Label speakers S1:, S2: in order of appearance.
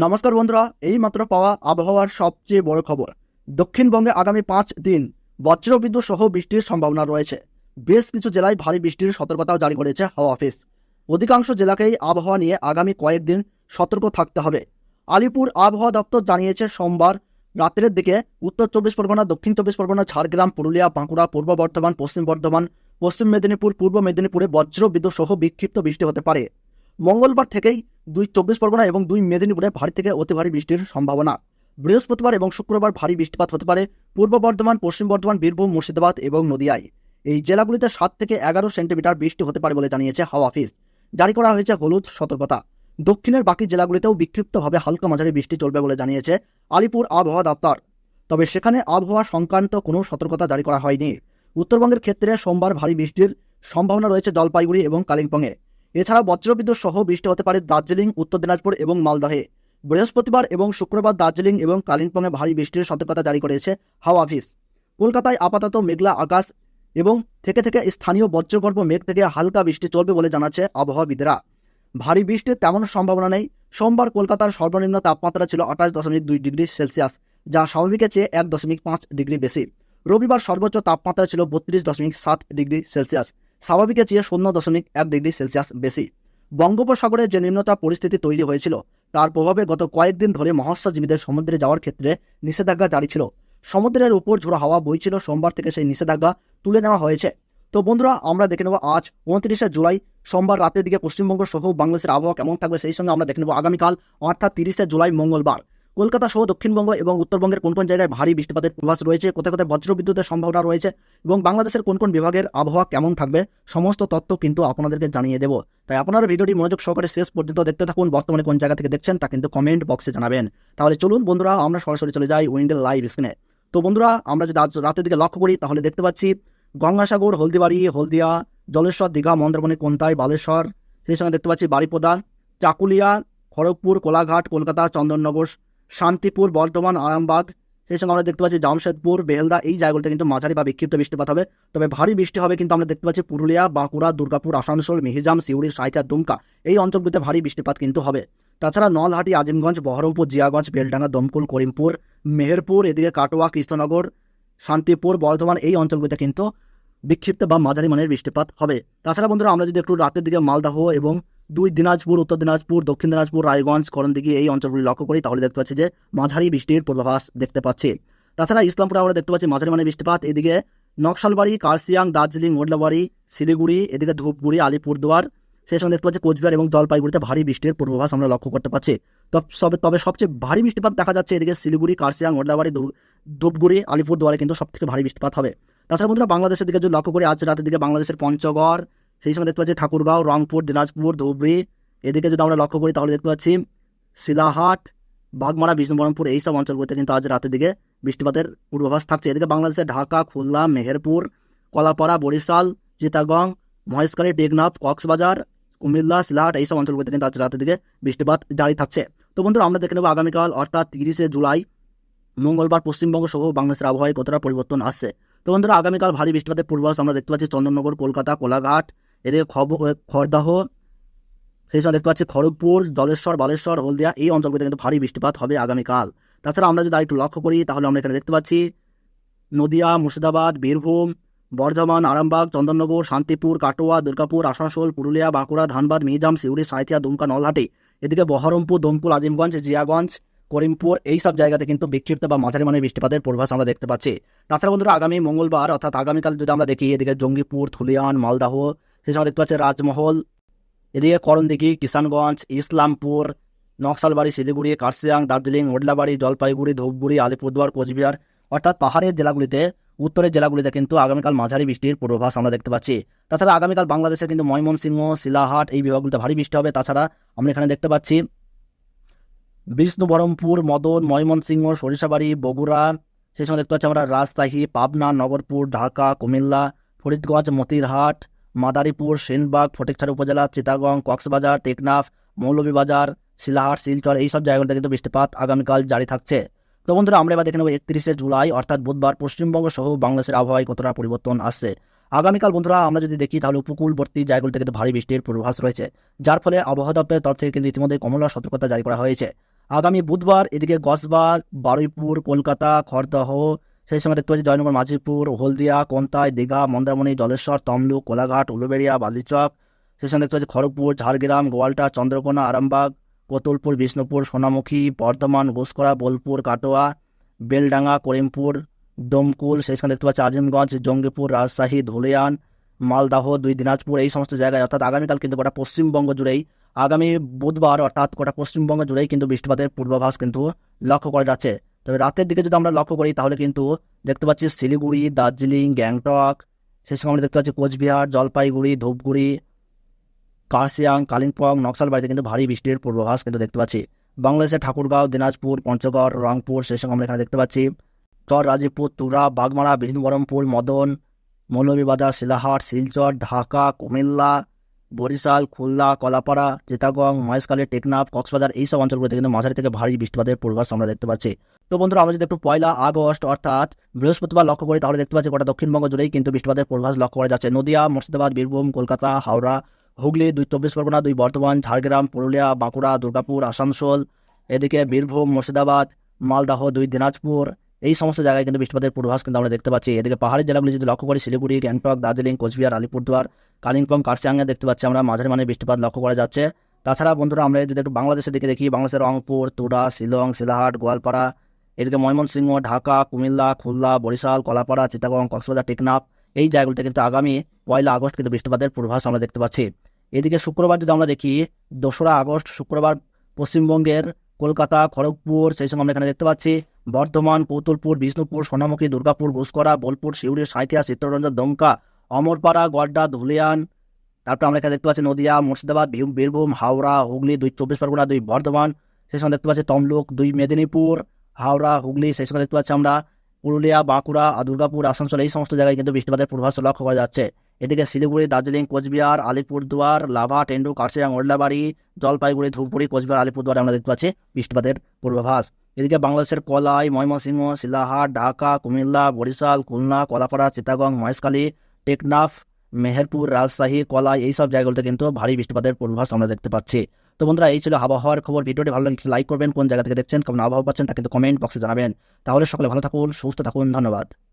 S1: নমস্কার বন্ধুরা এই মাত্র পাওয়া আবহাওয়ার সবচেয়ে বড় খবর দক্ষিণবঙ্গে আগামী পাঁচ দিন বজ্রবিদ্যুৎ সহ বৃষ্টির সম্ভাবনা রয়েছে বেশ কিছু জেলায় ভারী বৃষ্টির সতর্কতাও জারি করেছে হাওয়া অফিস অধিকাংশ জেলাকেই আবহাওয়া নিয়ে আগামী কয়েকদিন সতর্ক থাকতে হবে আলিপুর আবহাওয়া দপ্তর জানিয়েছে সোমবার রাত্রের দিকে উত্তর চব্বিশ পরগনা দক্ষিণ চব্বিশ পরগনা ঝাড়গ্রাম পুরুলিয়া বাঁকুড়া পূর্ব বর্ধমান পশ্চিম বর্ধমান পশ্চিম মেদিনীপুর পূর্ব মেদিনীপুরে বজ্রবিদ্যুৎ সহ বিক্ষিপ্ত বৃষ্টি হতে পারে মঙ্গলবার থেকেই দুই চব্বিশ পরগনা এবং দুই মেদিনীপুরে ভারী থেকে অতি ভারী বৃষ্টির সম্ভাবনা বৃহস্পতিবার এবং শুক্রবার ভারী বৃষ্টিপাত হতে পারে পূর্ব বর্ধমান পশ্চিম বর্ধমান বীরভূম মুর্শিদাবাদ এবং নদিয়ায় এই জেলাগুলিতে সাত থেকে এগারো সেন্টিমিটার বৃষ্টি হতে পারে বলে জানিয়েছে হাওয়া অফিস জারি করা হয়েছে হলুদ সতর্কতা দক্ষিণের বাকি জেলাগুলিতেও বিক্ষিপ্তভাবে হালকা মাঝারি বৃষ্টি চলবে বলে জানিয়েছে আলিপুর আবহাওয়া দপ্তর তবে সেখানে আবহাওয়া সংক্রান্ত কোনো সতর্কতা জারি করা হয়নি উত্তরবঙ্গের ক্ষেত্রে সোমবার ভারী বৃষ্টির সম্ভাবনা রয়েছে জলপাইগুড়ি এবং কালিম্পংয়ে এছাড়া বজ্রবিদ্যুৎ সহ বৃষ্টি হতে পারে দার্জিলিং উত্তর দিনাজপুর এবং মালদহে বৃহস্পতিবার এবং শুক্রবার দার্জিলিং এবং কালিম্পংয়ে ভারী বৃষ্টির সতর্কতা জারি করেছে হাওয়া অফিস কলকাতায় আপাতত মেঘলা আকাশ এবং থেকে থেকে স্থানীয় বজ্রগর্ভ মেঘ থেকে হালকা বৃষ্টি চলবে বলে জানাচ্ছে আবহাওয়াবিদরা ভারী বৃষ্টির তেমন সম্ভাবনা নেই সোমবার কলকাতার সর্বনিম্ন তাপমাত্রা ছিল আঠাশ দশমিক দুই ডিগ্রি সেলসিয়াস যা স্বাভাবিকের চেয়ে এক দশমিক পাঁচ ডিগ্রি বেশি রবিবার সর্বোচ্চ তাপমাত্রা ছিল বত্রিশ দশমিক সাত ডিগ্রি সেলসিয়াস স্বাভাবিকের চেয়ে শূন্য দশমিক এক ডিগ্রি সেলসিয়াস বেশি বঙ্গোপসাগরে যে নিম্নতা পরিস্থিতি তৈরি হয়েছিল তার প্রভাবে গত কয়েকদিন ধরে মৎস্যজীবীদের সমুদ্রে যাওয়ার ক্ষেত্রে নিষেধাজ্ঞা জারি ছিল সমুদ্রের উপর ঝোড়ো হাওয়া বইছিল সোমবার থেকে সেই নিষেধাজ্ঞা তুলে নেওয়া হয়েছে তো বন্ধুরা আমরা দেখে নেব আজ উনত্রিশে জুলাই সোমবার রাতের দিকে পশ্চিমবঙ্গ সহ বাংলাদেশের আবহাওয়া কেমন থাকবে সেই সঙ্গে আমরা দেখে নেব আগামীকাল অর্থাৎ তিরিশে জুলাই মঙ্গলবার কলকাতা সহ দক্ষিণবঙ্গ এবং উত্তরবঙ্গের কোন কোন জায়গায় ভারী বৃষ্টিপাতের প্রভাস রয়েছে কোথায় কোথায় বজ্রবিদ্যুতের সম্ভাবনা রয়েছে এবং বাংলাদেশের কোন কোন বিভাগের আবহাওয়া কেমন থাকবে সমস্ত তথ্য কিন্তু আপনাদেরকে জানিয়ে দেবো তাই আপনারা ভিডিওটি মনোযোগ সহকারে শেষ পর্যন্ত দেখতে থাকুন বর্তমানে কোন জায়গা থেকে দেখছেন তা কিন্তু কমেন্ট বক্সে জানাবেন তাহলে চলুন বন্ধুরা আমরা সরাসরি চলে যাই উইন্ডেল লাইভ স্ক্রিনে তো বন্ধুরা আমরা যদি আজ রাতের দিকে লক্ষ্য করি তাহলে দেখতে পাচ্ছি গঙ্গাসাগর হলদিবাড়ি হলদিয়া জলেশ্বর দীঘা মন্দারমণি কোনতাই বালেশ্বর সেই সঙ্গে দেখতে পাচ্ছি বাড়িপোদা চাকুলিয়া খড়গপুর কোলাঘাট কলকাতা চন্দননগর শান্তিপুর বর্ধমান আরামবাগ সেই সঙ্গে আমরা দেখতে পাচ্ছি জামশেদপুর বেলদা এই জায়গাগুলোতে কিন্তু মাঝারি বা বিক্ষিপ্ত বৃষ্টিপাত হবে তবে ভারী বৃষ্টি হবে কিন্তু আমরা দেখতে পাচ্ছি পুরুলিয়া বাঁকুড়া দুর্গাপুর আসানসোল মিহিজাম সিউড়ি সাইতা দুমকা এই অঞ্চলগুলিতে ভারী বৃষ্টিপাত কিন্তু হবে তাছাড়া নলহাটি আজিমগঞ্জ বহরমপুর জিয়াগঞ্জ বেলডাঙ্গা দমকুল করিমপুর মেহেরপুর এদিকে কাটোয়া কৃষ্ণনগর শান্তিপুর বর্ধমান এই অঞ্চলগুলিতে কিন্তু বিক্ষিপ্ত বা মাঝারি মানের বৃষ্টিপাত হবে তাছাড়া বন্ধুরা আমরা যদি একটু রাতের দিকে মালদাহ এবং দুই দিনাজপুর উত্তর দিনাজপুর দক্ষিণ দিনাজপুর রায়গঞ্জ দিকে এই অঞ্চলগুলি লক্ষ্য করি তাহলে দেখতে পাচ্ছি যে মাঝারি বৃষ্টির পূর্বাভাস দেখতে পাচ্ছি তাছাড়া ইসলামপুরে আমরা দেখতে পাচ্ছি মাঝারি মানের বৃষ্টিপাত এদিকে নকশালবাড়ি কার্সিয়াং দার্জিলিং ওডলাবাড়ি শিলিগুড়ি এদিকে ধূপগুড়ি আলিপুরদুয়ার সেই সঙ্গে দেখতে পাচ্ছি কোচবিহার এবং জলপাইগুড়িতে ভারী বৃষ্টির পূর্বাভাস আমরা লক্ষ্য করতে পারছি তবে তবে সবচেয়ে ভারী বৃষ্টিপাত দেখা যাচ্ছে এদিকে শিলিগুড়ি কার্সিয়াং ওডলাবাড়ি ধূপগুড়ি আলিপুরদুয়ারে কিন্তু সবথেকে ভারী বৃষ্টিপাত হবে তাছাড়া বন্ধুরা বাংলাদেশের দিকে যদি লক্ষ্য করি আজ রাতের দিকে বাংলাদেশের পঞ্চগড় সেই সময় দেখতে পাচ্ছি ঠাকুরগাঁও রংপুর দিনাজপুর ধুবড়ি এদিকে যদি আমরা লক্ষ্য করি তাহলে দেখতে পাচ্ছি শিলাহাট বাগমারা এই এইসব অঞ্চলগুলোতে কিন্তু আজ রাতের দিকে বৃষ্টিপাতের পূর্বাভাস থাকছে এদিকে বাংলাদেশের ঢাকা খুলনা মেহেরপুর কলাপাড়া বরিশাল চিতাগং মহেশকালী টেকনাফ কক্সবাজার কুমিল্লা সিলাট এইসব অঞ্চলগুলোতে কিন্তু আজ রাতের দিকে বৃষ্টিপাত জারি থাকছে তো বন্ধুরা আমরা দেখে নেব আগামীকাল অর্থাৎ তিরিশে জুলাই মঙ্গলবার পশ্চিমবঙ্গ সহ বাংলাদেশের আবহাওয়ায় কতটা পরিবর্তন আসছে তো বন্ধুরা আগামীকাল ভারী বৃষ্টিপাতের পূর্বাভাস আমরা দেখতে পাচ্ছি চন্দননগর কলকাতা কোলাঘাট এদিকে খরদাহ সেই সময় দেখতে পাচ্ছি খড়গপুর জলেশ্বর বালেশ্বর হলদিয়া এই অঞ্চলগুলিতে কিন্তু ভারী বৃষ্টিপাত হবে আগামীকাল তাছাড়া আমরা যদি আরেকটু লক্ষ্য করি তাহলে আমরা এখানে দেখতে পাচ্ছি নদিয়া মুর্শিদাবাদ বীরভূম বর্ধমান আরামবাগ চন্দননগর শান্তিপুর কাটোয়া দুর্গাপুর আসানসোল পুরুলিয়া বাঁকুড়া ধানবাদ মিজাম সিউড়ি সাঁথিয়া দুমকা নলহাটি এদিকে বহরমপুর দমপুর আজিমগঞ্জ জিয়াগঞ্জ করিমপুর এই সব জায়গাতে কিন্তু বিক্ষিপ্ত বা মাঝারি মানের বৃষ্টিপাতের পূর্বাস আমরা দেখতে পাচ্ছি তাছাড়া বন্ধুরা আগামী মঙ্গলবার অর্থাৎ আগামীকাল যদি আমরা দেখি এদিকে জঙ্গিপুর থুলিয়ান মালদাহ সেই সময় দেখতে পাচ্ছি রাজমহল এদিকে করণদিঘি কিষানগঞ্জ ইসলামপুর নকশালবাড়ি শিলিগুড়ি কার্সিয়াং দার্জিলিং ওডলাবাড়ি জলপাইগুড়ি ধূপগুড়ি আলিপুরদুয়ার কোচবিহার অর্থাৎ পাহাড়ের জেলাগুলিতে উত্তরের জেলাগুলিতে কিন্তু আগামীকাল মাঝারি বৃষ্টির পূর্বাভাস আমরা দেখতে পাচ্ছি তাছাড়া আগামীকাল বাংলাদেশে কিন্তু ময়মনসিংহ শিলাহাট এই বিভাগগুলিতে ভারী বৃষ্টি হবে তাছাড়া আমরা এখানে দেখতে পাচ্ছি বিষ্ণুবরমপুর মদন ময়মনসিংহ সরিষাবাড়ি বগুড়া সেই সময় দেখতে পাচ্ছি আমরা রাজশাহী পাবনা নগরপুর ঢাকা কুমিল্লা ফরিদগঞ্জ মতিরহাট মাদারীপুর সেনবাগ ফটিকছড়ি উপজেলা চিতাগং কক্সবাজার টেকনাফ মৌলভীবাজার শিলাহাট শিলচর এইসব জায়গাগুলোতে কিন্তু বৃষ্টিপাত আগামীকাল জারি থাকছে তো বন্ধুরা আমরা এবার দেখে নেব একত্রিশে জুলাই অর্থাৎ বুধবার পশ্চিমবঙ্গ সহ বাংলাদেশের আবহাওয়ায় কতটা পরিবর্তন আসছে আগামীকাল বন্ধুরা আমরা যদি দেখি তাহলে উপকূলবর্তী জায়গাগুলিতে কিন্তু ভারী বৃষ্টির পূর্বাভাস রয়েছে যার ফলে আবহাওয়া দপ্তরের তরফ থেকে কিন্তু ইতিমধ্যে কমলা সতর্কতা জারি করা হয়েছে আগামী বুধবার এদিকে কসবা বারুইপুর কলকাতা খড়দহ সেই সময় দেখতে পাচ্ছি জয়নগর মাঝিপুর হলদিয়া কোন্তায় দীঘা মন্দারমণি জলেশ্বর তমলুক কোলাঘাট উলুবেড়িয়া বালিচক সেই সময় দেখতে পাচ্ছি খড়গপুর ঝাড়গ্রাম গোয়ালটা চন্দ্রকোনা আরামবাগ কোতুলপুর বিষ্ণুপুর সোনামুখী বর্ধমান ঘোষকরা বোলপুর কাটোয়া বেলডাঙ্গা করিমপুর দমকুল সেখানে দেখতে পাচ্ছি আজিমগঞ্জ জঙ্গিপুর রাজশাহী ধুলিয়ান মালদাহ দুই দিনাজপুর এই সমস্ত জায়গায় অর্থাৎ আগামীকাল কিন্তু গোটা পশ্চিমবঙ্গ জুড়েই আগামী বুধবার অর্থাৎ গোটা পশ্চিমবঙ্গ জুড়েই কিন্তু বৃষ্টিপাতের পূর্বাভাস কিন্তু লক্ষ্য করা যাচ্ছে তবে রাতের দিকে যদি আমরা লক্ষ্য করি তাহলে কিন্তু দেখতে পাচ্ছি শিলিগুড়ি দার্জিলিং গ্যাংটক সেই সময় আমরা দেখতে পাচ্ছি কোচবিহার জলপাইগুড়ি ধূপগুড়ি কার্সিয়াং কালিম্পং নকশালবাড়িতে কিন্তু ভারী বৃষ্টির পূর্বাভাস কিন্তু দেখতে পাচ্ছি বাংলাদেশের ঠাকুরগাঁও দিনাজপুর পঞ্চগড় রংপুর সেই সঙ্গে আমরা এখানে দেখতে পাচ্ছি চর রাজীবপুর তুরা বাগমারা বিষ্ণুবরমপুর মদন মৌলভীবাজার শিলাহাট শিলচর ঢাকা কুমিল্লা বরিশাল খুলনা কলাপাড়া চিতাগং মহেশখালী টেকনাফ কক্সবাজার এইসব অঞ্চলগুলোতে কিন্তু মাঝারি থেকে ভারী বৃষ্টিপাতের পূর্বাস আমরা দেখতে পাচ্ছি তো বন্ধুরা আমরা যদি একটু পয়লা আগস্ট অর্থাৎ বৃহস্পতিবার লক্ষ্য করি তাহলে দেখতে পাচ্ছি গোটা দক্ষিণবঙ্গ জুড়েই কিন্তু বৃষ্টিপাতের পূর্বাস লক্ষ্য করা যাচ্ছে নদিয়া মুর্শিদাবাদ বীরভূম কলকাতা হাওড়া হুগলি দুই চব্বিশ পরগনা দুই বর্ধমান ঝাড়গ্রাম পুরুলিয়া বাঁকুড়া দুর্গাপুর আসানসোল এদিকে বীরভূম মুর্শিদাবাদ মালদাহ দুই দিনাজপুর এই সমস্ত জায়গায় কিন্তু বৃষ্টিপাতের পূর্বাস কিন্তু আমরা দেখতে পাচ্ছি এদিকে পাহাড়ি জেলাগুলি যদি লক্ষ্য করি শিলিগুড়ি গ্যাংটক দার্জিলিং কোচবিহার আলিপুরদুয়ার কালিম্পং কার্সিয়াঙ্গে দেখতে পাচ্ছি আমরা মাঝারি মানের বৃষ্টিপাত লক্ষ্য করা যাচ্ছে তাছাড়া বন্ধুরা আমরা যদি একটু বাংলাদেশের দিকে দেখি বাংলাদেশের রংপুর তুরা শিলং শিলাহাট গোয়ালপাড়া এদিকে ময়মনসিংহ ঢাকা কুমিল্লা খুলনা বরিশাল কলাপাড়া চিতাগং কক্সবাজার টেকনাফ এই জায়গাগুলিতে কিন্তু আগামী পয়লা আগস্ট কিন্তু বৃষ্টিপাতের পূর্বাভাস আমরা দেখতে পাচ্ছি এদিকে শুক্রবার যদি আমরা দেখি দোসরা আগস্ট শুক্রবার পশ্চিমবঙ্গের কলকাতা খড়গপুর সেই সঙ্গে আমরা এখানে দেখতে পাচ্ছি বর্ধমান কৌতুলপুর বিষ্ণুপুর সোনামুখী দুর্গাপুর ঘুষকরা বোলপুর শিউরি সাঁথিয়া চিত্তরঞ্জন দমকা অমরপাড়া গড্ডা ধুলিয়ান তারপর আমরা এখানে দেখতে পাচ্ছি নদিয়া মুর্শিদাবাদ বীরভূম হাওড়া হুগলি দুই চব্বিশ পরগনা দুই বর্ধমান সেই সঙ্গে দেখতে পাচ্ছি তমলুক দুই মেদিনীপুর হাওড়া হুগলি সেই সঙ্গে দেখতে পাচ্ছি আমরা পুরুলিয়া বাঁকুড়া দুর্গাপুর আসানসোল এই সমস্ত জায়গায় কিন্তু বৃষ্টিপাতের পূর্বাস লক্ষ্য করা যাচ্ছে এদিকে শিলিগুড়ি দার্জিলিং কোচবিহার আলিপুরদুয়ার লাভা টেন্ডু কার্সিয়াং ওল্ডাবাড়ি জলপাইগুড়ি ধূপগুড়ি কোচবিহার আলিপুরদুয়ার আমরা দেখতে পাচ্ছি বৃষ্টিপাতের পূর্বাভাস এদিকে বাংলাদেশের কলাই ময়মনসিংহ শিলাহাট ঢাকা কুমিল্লা বরিশাল খুলনা কলাপাড়া চিতাগং মহেশখালী টেকনাফ মেহেরপুর রাজশাহী কলা এইসব জায়গাগুলোতে কিন্তু ভারী বৃষ্টিপাতের পূর্বাভাস আমরা দেখতে পাচ্ছি তো বন্ধুরা এই ছিল আবহাওয়ার খবর ভিডিওটি ভালো লাগলে লাইক করবেন কোন জায়গা থেকে দেখছেন কেমন আবহাওয়া পাচ্ছেন তা কিন্তু কমেন্ট বক্সে জানাবেন তাহলে সকলে ভালো থাকুন সুস্থ থাকুন ধন্যবাদ